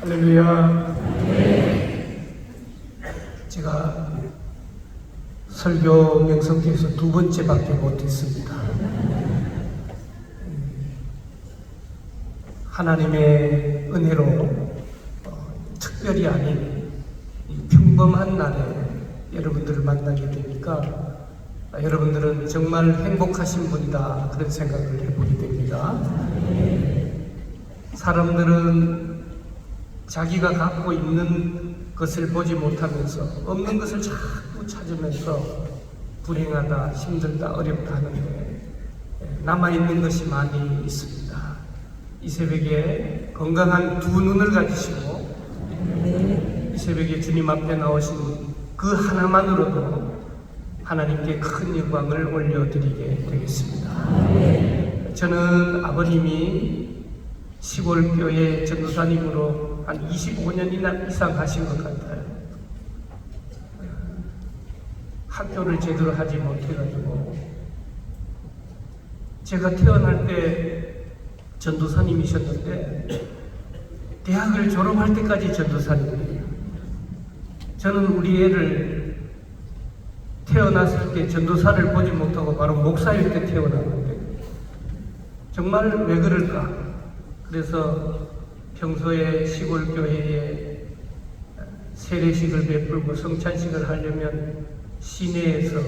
할렐루야. 제가 설교 명성교에서 두 번째밖에 못했습니다. 하나님의 은혜로 어, 특별히 아닌 이 평범한 날에 여러분들을 만나게 되니까 아, 여러분들은 정말 행복하신 분이다 그런 생각을 해보게 됩니다. 사람들은 자기가 갖고 있는 것을 보지 못하면서 없는 것을 자꾸 찾으면서 불행하다, 힘들다, 어렵다 하는데 예, 남아있는 것이 많이 있습니다. 이 새벽에 건강한 두 눈을 가지시고 이 새벽에 주님 앞에 나오신 그 하나만으로도 하나님께 큰 영광을 올려드리게 되겠습니다. 저는 아버님이 시골 교회 전도사님으로 한 25년이나 이상 하신 것 같아요. 학교를 제대로 하지 못해가지고 제가 태어날 때 전도사님이셨는데 대학을 졸업할 때까지 전도사님이에요. 저는 우리 애를 태어났을 때 전도사를 보지 못하고 바로 목사일 때 태어났는데 정말 왜 그럴까? 그래서 평소에 시골 교회에 세례식을 베풀고 성찬식을 하려면 시내에서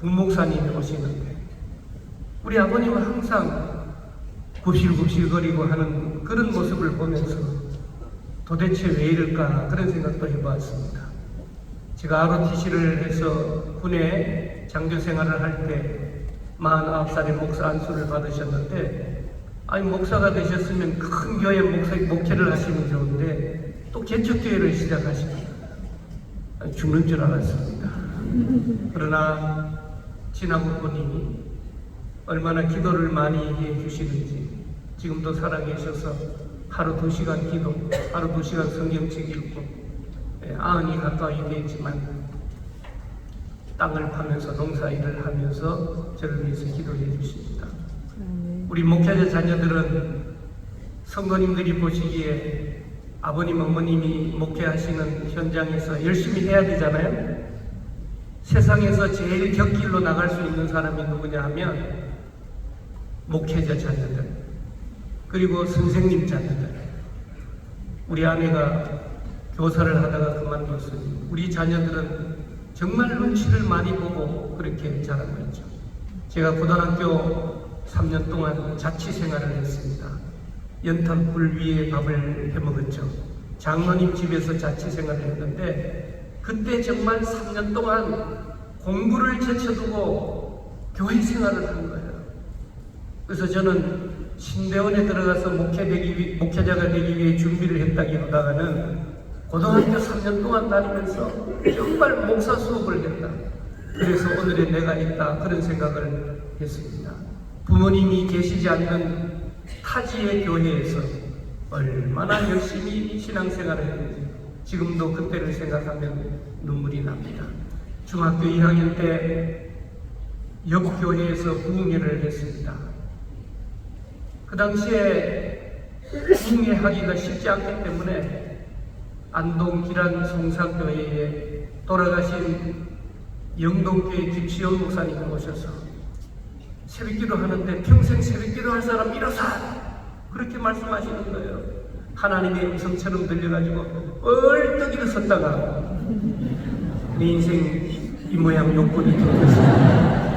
부목사님이 오시는데 우리 아버님은 항상 굽실굽실거리고 하는 그런 모습을 보면서 도대체 왜 이럴까 그런 생각도 해보았습니다. 제가 ROTC를 해서 군에 장교 생활을 할 때 49살에 목사 안수를 받으셨는데 아니 목사가 되셨으면 큰 교회 목사, 목회를 하시면 좋은데 또 개척교회를 시작하시고 죽는 줄 알았습니다. 그러나 지나고 보니 얼마나 기도를 많이 해 주시는지 지금도 살아계셔서 하루 두 시간 기도, 하루 두 시간 성경책 읽고 예, 아흔이 가까이 되지만 땅을 파면서 농사일을 하면서 저를 위해서 기도해 주십니다. 우리 목회자 자녀들은 성도님들이 보시기에 아버님, 어머님이 목회하시는 현장에서 열심히 해야 되잖아요. 세상에서 제일 격길로 나갈 수 있는 사람이 누구냐 하면 목회자 자녀들, 그리고 선생님 자녀들. 우리 아내가 교사를 하다가 그만뒀으니 우리 자녀들은 정말 눈치를 많이 보고 그렇게 자라고 있죠. 제가 고등학교 3년 동안 자취 생활을 했습니다. 연탄불 위에 밥을 해 먹었죠. 장로님 집에서 자취 생활을 했는데 그때 정말 3년 동안 공부를 제쳐두고 교회 생활을 한 거예요. 그래서 저는 신대원에 들어가서 목회되기, 위- 목회자가 되기 위해 준비를 했다기보다는 고등학교 3년 동안 다니면서 정말 목사 수업을 했다. 그래서 오늘의 내가 있다. 그런 생각을 했습니다. 부모님이 계시지 않는 타지의 교회에서 얼마나 열심히 신앙생활을 했는지 지금도 그때를 생각하면 눈물이 납니다. 중학교 2학년 때 옆교회에서 부흥회를 했습니다. 그 당시에 부흥회 하기가 쉽지 않기 때문에 안동 기란 송사교회에 돌아가신 영동교회 김시영 목사님을 모셔서 새벽기도 하는데 평생 새벽기도 할 사람 일어사 그렇게 말씀하시는 거예요. 하나님의 음성처럼 들려가지고 얼떡 일어섰다가 내 인생 이 모양 욕구이 들어갔습니다.